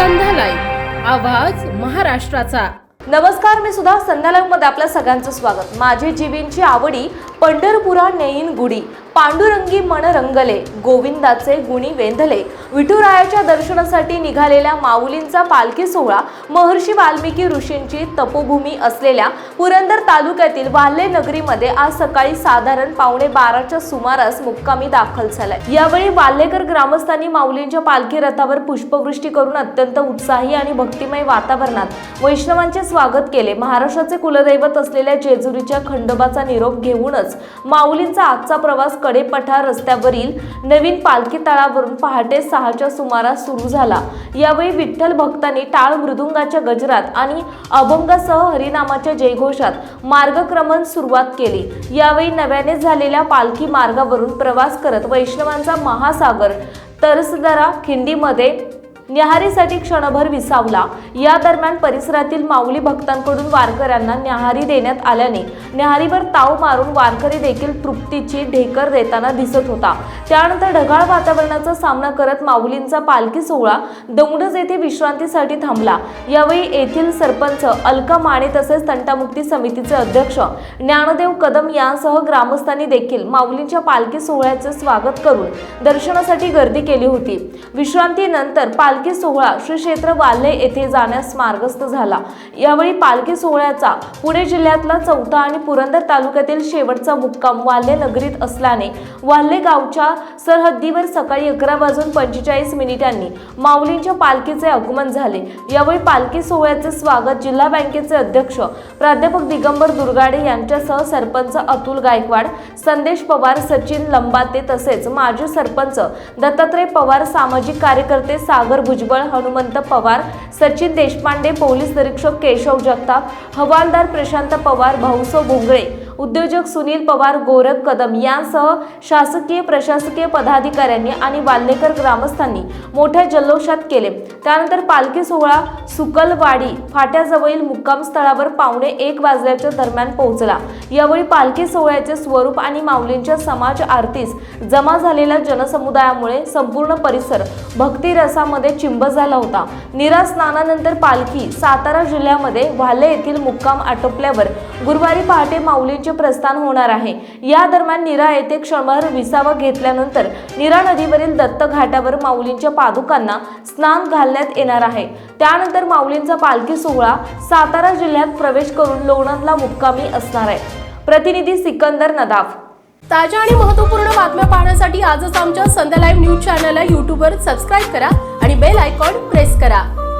संध्या आवाज महाराष्ट्राचा. नमस्कार मी सुद्धा संध्या लाईव्हमध्ये आपल्या सगळ्यांचं स्वागत. माझी जीवींची आवडी पंढरपुरा नेईन गुडी पांडुरंगी मन रंगले गोविंदाचे गुणी वेंधले. विठुरायाच्या दर्शनासाठी निघालेल्या माऊलींचा पालखी सोहळा महर्षी वाल्मिकी ऋषींची तपोभूमी असलेल्या पुरंदर तालुक्यातील वाल्हे नगरीमध्ये आज सकाळी साधारण पावणे बाराच्या सुमारास मुक्कामी दाखल झालाय. यावेळी वाल्हेकर ग्रामस्थांनी माऊलींच्या पालखी रथावर पुष्पवृष्टी करून अत्यंत उत्साही आणि भक्तिमय वातावरणात वैष्णवांचे स्वागत केले. महाराष्ट्राचे कुलदैवत असलेल्या जेजुरीच्या खंडोबाचा निरोप घेऊनच माऊलींचा आजचा प्रवास कडेपठार रस्त्यावरील नवीन पालखी तळावरून पहाटे सहाच्या सुमारास सुरू झाला. यावेळी विठ्ठल भक्तांनी टाळ मृदुंगाच्या गजरात आणि अभंगासह हरिनामाच्या जयघोषात मार्गक्रमण सुरुवात केली. यावेळी नव्याने झालेल्या पालखी मार्गावरून प्रवास करत वैष्णवांचा महासागर तरसदरा खिंडीमध्ये न्याहारीसाठी क्षणभर विसावला. या दरम्यान परिसरातील माऊली भक्तांकडून वारकऱ्यांना न्याहारी देण्यात आल्याने न्याहारीवर ताव मारून वारकरी देखील तृप्तीची ढेकर देताना दिसत होता. त्यानंतर ढगाळ वातावरणाचा सामना करत माऊलींचा पालखी सोहळा दौंडज येथे विश्रांतीसाठी थांबला. यावेळी येथील सरपंच अलका माने तसेच तंटामुक्ती समितीचे अध्यक्ष ज्ञानदेव कदम यांसह ग्रामस्थांनी देखील माऊलींच्या पालखी सोहळ्याचे स्वागत करून दर्शनासाठी गर्दी केली होती. विश्रांतीनंतर पालखी सोहळा श्री क्षेत्र वाल्हे येथे जाण्यास मार्गस्थ झाला. यावेळी पालखी सोहळ्याचा पुणे जिल्ह्यातला चौथा आणि पुरंदर तालुक्यातील शेवटचा मुक्काम वाल्हे नगरीत असल्याने वाल्हे गावच्या सरहद्दीवर सकाळी अकरा वाजून पंचेचाळीस मिनिटांनी माऊलींच्या पालखीचे आगमन झाले. यावेळी पालखी सोहळ्याचे स्वागत जिल्हा बँकेचे अध्यक्ष प्राध्यापक दिगंबर दुर्गाडे यांच्यासह सरपंच अतुल गायकवाड संदेश पवार सचिन लंबाते तसेच माजी सरपंच दत्तात्रय पवार सामाजिक कार्यकर्ते सागर भुजबळ हनुमंत पवार सचिन देशपांडे पोलीस निरीक्षक केशव जगताप हवालदार प्रशांत पवार भाऊसो भोंगळे उद्योजक सुनील पवार गोरख कदम यांसह शासकीय प्रशासकीय पदाधिकाऱ्यांनी आणि वाल्हेकर ग्रामस्थांनी मोठ्या जल्लोषात केले. त्यानंतर पालखी सोहळा सुकलवाडी फाट्याजवळील मुक्काम स्थळावर पावणे एक वाजल्याच्या दरम्यान पोहोचला. यावेळी पालखी सोहळ्याचे स्वरूप आणि माऊलींच्या समाज आरतीस जमा झालेल्या जनसमुदायामुळे संपूर्ण परिसर भक्तिरसामध्ये चिंब झाला होता. निरा स्नानानंतर पालखी सातारा जिल्ह्यामध्ये वाले येथील मुक्काम आटोपल्यावर गुरुवारी पहाटे माऊलींचे प्रस्थान होणार आहे. या दरम्यान निरा येथे क्षणभर विसावा घेतल्यानंतर निरा नदीवरील दत्त घाटावर माऊलींच्या पादुकांना स्नान घालण्यात येणार आहे. त्यानंतर माऊलींचा पालखी सोहळा सातारा जिल्ह्यात प्रवेश करून लोणंदला मुक्कामी असणार आहे. प्रतिनिधी सिकंदर नदाफ. ताज्या आणि महत्त्वपूर्ण बातम्या पाहण्यासाठी आजच आमच्या संध्या लाईव्ह न्यूज चॅनलला यूट्यूबवर सबस्क्राईब करा आणि बेल आयकॉन प्रेस करा.